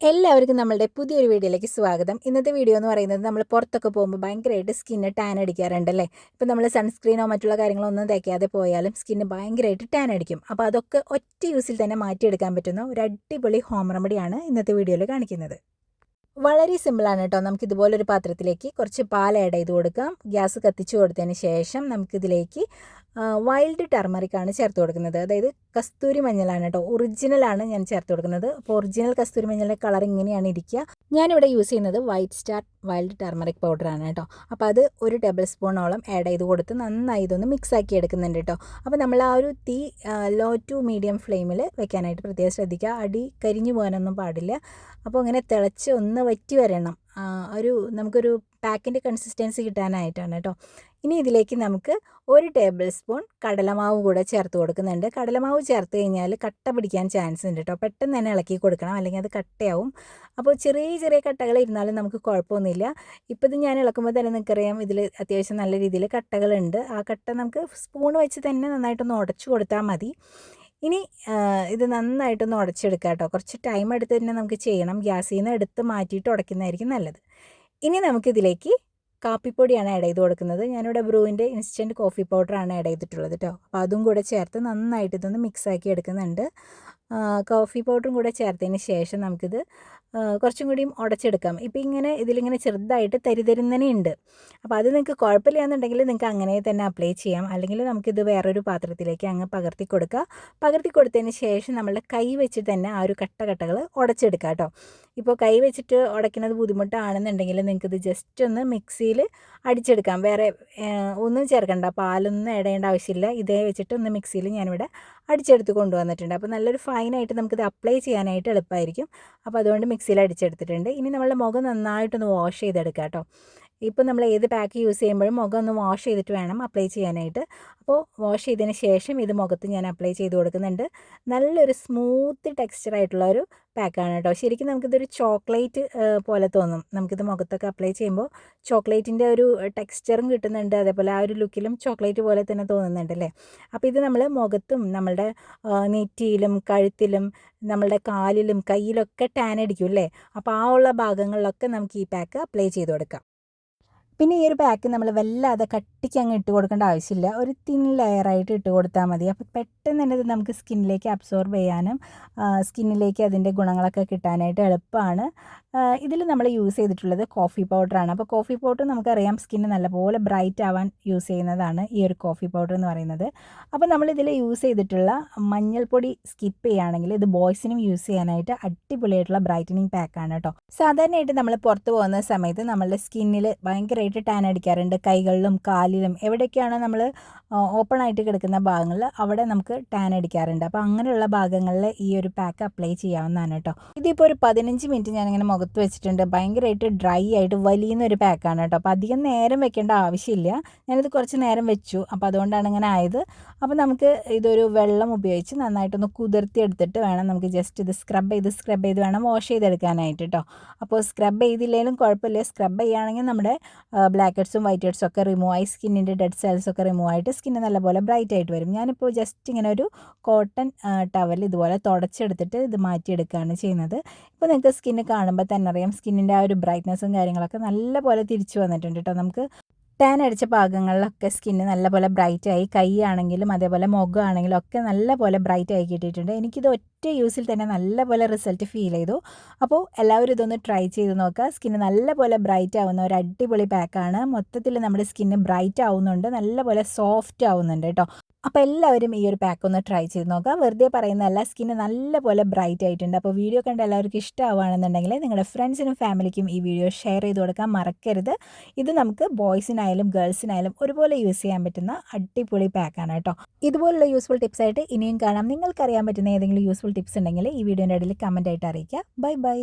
എല്ലാവർക്കും നമ്മളുടെ പുതിയൊരു വീഡിയോയിലേക്ക് സ്വാഗതം. ഇന്നത്തെ വീഡിയോ എന്ന് പറയുന്നത് നമ്മൾ പുറത്തൊക്കെ പോകുമ്പോൾ ഭയങ്കരമായിട്ട് സ്കിന്ന് ടാൻ അടിക്കാറുണ്ടല്ലേ? ഇപ്പം നമ്മൾ സൺസ്ക്രീനോ മറ്റുള്ള കാര്യങ്ങളോ ഒന്നും തേക്കാതെ പോയാലും സ്കിന്ന് ഭയങ്കരമായിട്ട് ടാൻ അടിക്കും. അപ്പോൾ അതൊക്കെ ഒറ്റ യൂസിൽ തന്നെ മാറ്റിയെടുക്കാൻ പറ്റുന്ന ഒരു അടിപൊളി ഹോം റെമഡിയാണ് ഇന്നത്തെ വീഡിയോയിൽ കാണിക്കുന്നത്. വളരെ സിമ്പിളാണ് കേട്ടോ. നമുക്ക് ഇതുപോലൊരു പാത്രത്തിലേക്ക് കുറച്ച് പാൽ ആഡ് ചെയ്ത് കൊടുക്കാം. ഗ്യാസ് കത്തിച്ച് കൊടുത്തതിന് ശേഷം നമുക്കിതിലേക്ക് വൈൽഡ് ടർമറിക്കാണ് ചേർത്ത് കൊടുക്കുന്നത്. അതായത് കസ്തൂരി മഞ്ഞളാണ് കേട്ടോ. ഒറിജിനലാണ് ഞാൻ ചേർത്ത് കൊടുക്കുന്നത്. അപ്പോൾ ഒറിജിനൽ കസ്തൂരി മഞ്ഞളിന്റെ കളർ ഇങ്ങനെയാണ് ഇരിക്കുക. ഞാനിവിടെ യൂസ് ചെയ്യുന്നത് വൈറ്റ് സ്റ്റാർ വൈൽഡ് ടർമറിക് പൗഡറാണ് കേട്ടോ. അപ്പോൾ അത് ഒരു ടേബിൾ സ്പൂണോളം ആഡ് ചെയ്ത് കൊടുത്ത് നന്നായി ഇതൊന്ന് മിക്സ് ആക്കി എടുക്കുന്നുണ്ട് കേട്ടോ. അപ്പോൾ നമ്മൾ ആ ഒരു തീ ലോ ടു മീഡിയം ഫ്ലെയിമിൽ വെക്കാനായിട്ട് പ്രത്യേകം ശ്രദ്ധിക്കുക. അടി കരിഞ്ഞു പോകാനൊന്നും പാടില്ല. അപ്പോൾ അങ്ങനെ തിളച്ച് ഒന്ന് വറ്റി വരണം. ഒരു നമുക്കൊരു പാക്കിന്റെ കൺസിസ്റ്റൻസി കിട്ടാനായിട്ടാണ് കേട്ടോ ഇനി ഇതിലേക്ക് നമുക്ക് ഒരു ടേബിൾ സ്പൂൺ കടലമാവ് കൂടെ ചേർത്ത് കൊടുക്കുന്നുണ്ട്. കടലമാവ് ചേർത്ത് കഴിഞ്ഞാൽ കട്ട പിടിക്കാൻ ചാൻസ് ഉണ്ട് കേട്ടോ പെട്ടെന്ന് തന്നെ ഇളക്കി കൊടുക്കണം അല്ലെങ്കിൽ അത് കട്ടയാവും. അപ്പോൾ ചെറിയ ചെറിയ കട്ടകൾ ഇരുന്നാലും നമുക്ക് കുഴപ്പമൊന്നുമില്ല. ഇപ്പോൾ ഇത് ഞാൻ ഇളക്കുമ്പോൾ തന്നെ നിങ്ങൾക്കറിയാം ഇതിൽ അത്യാവശ്യം നല്ല രീതിയിൽ കട്ടകളുണ്ട്. ആ കട്ട നമുക്ക് സ്പൂൺ വെച്ച് തന്നെ നന്നായിട്ടൊന്ന് ഉടച്ചു കൊടുത്താൽ മതി. ഇനി ഇത് നന്നായിട്ടൊന്ന് ഉടച്ചെടുക്കാം കേട്ടോ കുറച്ച് ടൈം എടുത്ത് തന്നെ നമുക്ക് ചെയ്യണം. ഗ്യാസിൽ നിന്ന് എടുത്ത് മാറ്റിയിട്ട് ഉടയ്ക്കുന്നതായിരിക്കും നല്ലത്. ഇനി നമുക്കിതിലേക്ക് കാപ്പിപ്പൊടിയാണ് ആഡ് ചെയ്ത് കൊടുക്കുന്നത്. ഞാനിവിടെ ബ്രൂവിന്റെ ഇൻസ്റ്റന്റ് കോഫി പൗഡറാണ് ആഡ് ചെയ്തിട്ടുള്ളത് കേട്ടോ അപ്പോൾ അതും കൂടെ ചേർത്ത് നന്നായിട്ട് ഇതൊന്ന് മിക്സാക്കി എടുക്കുന്നുണ്ട്. കോഫി പൗഡറും കൂടെ ചേർത്തതിന് ശേഷം നമുക്കിത് കുറച്ചും കൂടിയും ഉടച്ചെടുക്കാം. ഇപ്പം ഇങ്ങനെ ഇതിലിങ്ങനെ ചെറുതായിട്ട് തരിതരുന്നനെ അപ്പോൾ അത് നിങ്ങൾക്ക് കുഴപ്പമില്ല എന്നുണ്ടെങ്കിൽ നിങ്ങൾക്ക് അങ്ങനെ തന്നെ അപ്ലൈ ചെയ്യാം. അല്ലെങ്കിൽ നമുക്കിത് വേറൊരു പാത്രത്തിലേക്ക് അങ്ങ് പകർത്തി കൊടുക്കുക പകർത്തി കൊടുത്തതിന് ശേഷം നമ്മളുടെ കൈ വെച്ച് തന്നെ ആ ഒരു കട്ടകട്ടകൾ ഉടച്ചെടുക്കുക കേട്ടോ. ഇപ്പോൾ കൈ വെച്ചിട്ട് ഉടയ്ക്കുന്നത് ബുദ്ധിമുട്ടാണെന്നുണ്ടെങ്കിൽ നിങ്ങൾക്കിത് ജസ്റ്റ് ഒന്ന് മിക്സിയിൽ അടിച്ചെടുക്കാം. വേറെ ഒന്നും ചേർക്കണ്ട. പാലൊന്നും ഇടേണ്ട ആവശ്യമില്ല. ഇതേ വെച്ചിട്ട് ഒന്ന് മിക്സിയിൽ ഞാനിവിടെ അടിച്ചെടുത്ത് കൊണ്ടുവന്നിട്ടുണ്ട്. അപ്പോൾ നല്ലൊരു ഫൈനായിട്ട് നമുക്കിത് അപ്ലൈ ചെയ്യാനായിട്ട് എളുപ്പമായിരിക്കും അപ്പോൾ അതുകൊണ്ട് മിക്സിയിൽ അടിച്ചെടുത്തിട്ടുണ്ട് ഇനി നമ്മളുടെ മുഖം നന്നായിട്ടൊന്ന് വാഷ് ചെയ്തെടുക്കാം കേട്ടോ. ഇപ്പോൾ നമ്മൾ ഏത് പാക്ക് യൂസ് ചെയ്യുമ്പോഴും മുഖം ഒന്ന് വാഷ് ചെയ്തിട്ട് വേണം അപ്ലൈ ചെയ്യാനായിട്ട്. അപ്പോൾ വാഷ് ചെയ്തതിന് ശേഷം ഇത് മുഖത്ത് ഞാൻ അപ്ലൈ ചെയ്ത് കൊടുക്കുന്നുണ്ട്. നല്ലൊരു സ്മൂത്ത് ടെക്സ്ചർ ആയിട്ടുള്ള ഒരു പാക്കാണ് കേട്ടോ. ശരിക്കും നമുക്കിതൊരു ചോക്ലേറ്റ് പോലെ തോന്നും. നമുക്കിത് മുഖത്തൊക്കെ അപ്ലൈ ചെയ്യുമ്പോൾ ചോക്ലേറ്റിന്റെ ഒരു ടെക്സ്ചറും കിട്ടുന്നുണ്ട്. അതേപോലെ ആ ഒരു ലുക്കിലും ചോക്ലേറ്റ് പോലെ തന്നെ തോന്നുന്നുണ്ട് അല്ലേ? അപ്പോൾ ഇത് നമ്മൾ മുഖത്തും നമ്മളുടെ നെറ്റിയിലും കഴുത്തിലും നമ്മളുടെ കാലിലും കയ്യിലൊക്കെ ടാൻ അടിക്കും അല്ലേ? അപ്പോൾ ആ ഉള്ള ഭാഗങ്ങളിലൊക്കെ നമുക്ക് ഈ പാക്ക് അപ്ലൈ ചെയ്ത് കൊടുക്കാം. പിന്നെ ഈ ഒരു പാക്ക് നമ്മൾ വല്ലാതെ കട്ടിക്ക് അങ്ങ് ഇട്ട് കൊടുക്കേണ്ട ആവശ്യമില്ല. ഒരു തിൻ ലെയറായിട്ട് ഇട്ട് കൊടുത്താൽ മതി. അപ്പോൾ പെട്ടെന്ന് തന്നെ ഇത് നമുക്ക് സ്കിന്നിലേക്ക് അബ്സോർബ് ചെയ്യാനും സ്കിന്നിലേക്ക് അതിന്റെ ഗുണങ്ങളൊക്കെ കിട്ടാനായിട്ട് എളുപ്പമാണ്. ഇതിൽ നമ്മൾ യൂസ് ചെയ്തിട്ടുള്ളത് കോഫി പൗഡറാണ് അപ്പോൾ കോഫി പൗഡർ നമുക്കറിയാം സ്കിന്ന് നല്ലപോലെ ബ്രൈറ്റ് ആവാൻ യൂസ് ചെയ്യുന്നതാണ് ഈ ഒരു കോഫി പൗഡർ എന്ന് പറയുന്നത്. അപ്പോൾ നമ്മളിതിൽ യൂസ് ചെയ്തിട്ടുള്ള മഞ്ഞൾപ്പൊടി സ്കിപ്പ് ചെയ്യുകയാണെങ്കിൽ ഇത് ബോയ്സിനും യൂസ് ചെയ്യാനായിട്ട് അടിപൊളിയായിട്ടുള്ള ബ്രൈറ്റനിങ് പാക്കാണ് കേട്ടോ. സാധാരണയായിട്ട് നമ്മൾ പുറത്ത് പോകുന്ന സമയത്ത് നമ്മളുടെ സ്കിന്നിൽ ഭയങ്കരമായിട്ട് ടാൻ അടിക്കാറുണ്ട്. കൈകളിലും കാലിലും എവിടെയൊക്കെയാണ് നമ്മൾ ഓപ്പൺ ആയിട്ട് കിടക്കുന്ന ഭാഗങ്ങളിൽ അവിടെ നമുക്ക് ടാൻ അടിക്കാറുണ്ട്. അപ്പോൾ അങ്ങനെയുള്ള ഭാഗങ്ങളിൽ ഈ ഒരു പാക്ക് അപ്ലൈ ചെയ്യാവുന്നതാണ് കേട്ടോ. ഇതിപ്പോൾ ഒരു പതിനഞ്ച് മിനിറ്റ് ഞാനിങ്ങനെ മുഖത്ത് വെച്ചിട്ടുണ്ട്. ഭയങ്കരമായിട്ട് ഡ്രൈ ആയിട്ട് വലിയുന്ന ഒരു പാക്കാണ് കേട്ടോ. അപ്പോൾ അധികം നേരം വെക്കേണ്ട ആവശ്യമില്ല. ഞാനിത് കുറച്ച് നേരം വെച്ചു. അപ്പോൾ അതുകൊണ്ടാണ് ഇങ്ങനെ ആയത്. അപ്പോൾ നമുക്ക് ഇതൊരു വെള്ളം ഉപയോഗിച്ച് നന്നായിട്ടൊന്ന് കുതിർത്തി എടുത്തിട്ട് വേണം നമുക്ക് ജസ്റ്റ് ഇത് സ്ക്രബ് ചെയ്ത് സ്ക്രബ് ചെയ്ത് വേണം വാഷ് ചെയ്തെടുക്കാനായിട്ട് കേട്ടോ. അപ്പോൾ സ്ക്രബ് ചെയ്തില്ലെങ്കിലും കുഴപ്പമില്ല. സ്ക്രബ് ചെയ്യുകയാണെങ്കിൽ നമ്മുടെ ബ്ലാക്ക് ഹെഡ്സും വൈറ്റ് ഹെഡ്സും ഒക്കെ റിമൂവ് ആയി സ്കിന്നിന്റെ ഡെഡ് സെൽസ് ഒക്കെ റിമൂവ് ആയിട്ട് സ്കിന്ന് നല്ലപോലെ ബ്രൈറ്റ് ആയിട്ട് വരും. ഞാനിപ്പോൾ ജസ്റ്റ് ഇങ്ങനെ ഒരു കോട്ടൺ ടവൽ ഇതുപോലെ തുടച്ചെടുത്തിട്ട് ഇത് മാറ്റിയെടുക്കുകയാണ് ചെയ്യുന്നത്. ഇപ്പോൾ നിങ്ങൾക്ക് സ്കിന്ന് കാണുമ്പോൾ തന്നെ അറിയാം സ്കിന്നിന്റെ ആ ഒരു ബ്രൈറ്റ്നസ്സും കാര്യങ്ങളൊക്കെ നല്ലപോലെ തിരിച്ചു വന്നിട്ടുണ്ട് കേട്ടോ നമുക്ക് ടാൻ അടിച്ച ഭാഗങ്ങളിലൊക്കെ സ്കിന്ന് നല്ലപോലെ ബ്രൈറ്റ് ആയി കൈ ആണെങ്കിലും അതേപോലെ മുഖമാണെങ്കിലും ഒക്കെ നല്ലപോലെ ബ്രൈറ്റ് ആയി കിട്ടിയിട്ടുണ്ട്. എനിക്കിത് ഒറ്റ യൂസിൽ തന്നെ നല്ലപോലെ റിസൾട്ട് ഫീൽ ചെയ്തു. അപ്പോൾ എല്ലാവരും ഇതൊന്ന് ട്രൈ ചെയ്ത് നോക്കുക. സ്കിന്ന് നല്ലപോലെ ബ്രൈറ്റ് ആവുന്ന ഒരു അടിപൊളി പാക്കാണ് മൊത്തത്തിൽ നമ്മുടെ സ്കിന്ന് ബ്രൈറ്റ് ആവുന്നുണ്ട് നല്ലപോലെ സോഫ്റ്റ് ആവുന്നുണ്ട് കേട്ടോ. അപ്പോൾ എല്ലാവരും ഈ ഒരു പാക്ക് ഒന്ന് ട്രൈ ചെയ്ത് നോക്കുക വെറുതെ പറയുന്നതല്ല സ്കിന്ന് നല്ലപോലെ ബ്രൈറ്റ് ആയിട്ടുണ്ട്. അപ്പോൾ വീഡിയോ കണ്ട് എല്ലാവർക്കും ഇഷ്ടമാവുകയാണെന്നുണ്ടെങ്കിൽ നിങ്ങളുടെ ഫ്രണ്ട്സിനും ഫാമിലിക്കും ഈ വീഡിയോ ഷെയർ ചെയ്ത് കൊടുക്കാൻ മറക്കരുത്. ഇത് നമുക്ക് ബോയ്സിനായാലും ഗേൾസിനായാലും ഒരുപോലെ യൂസ് ചെയ്യാൻ പറ്റുന്ന അടിപൊളി പാക്കാണ് കേട്ടോ. ഇതുപോലുള്ള യൂസ്ഫുൾ ടിപ്സ് ആയിട്ട് ഇനിയും കാണാം. നിങ്ങൾക്കറിയാൻ പറ്റുന്ന ഏതെങ്കിലും യൂസ്ഫുൾ ടിപ്സ് ഉണ്ടെങ്കിൽ ഈ വീഡിയോന്റെ ഇടയിൽ കമന്റ് ആയിട്ട് അറിയിക്കുക. Bye bye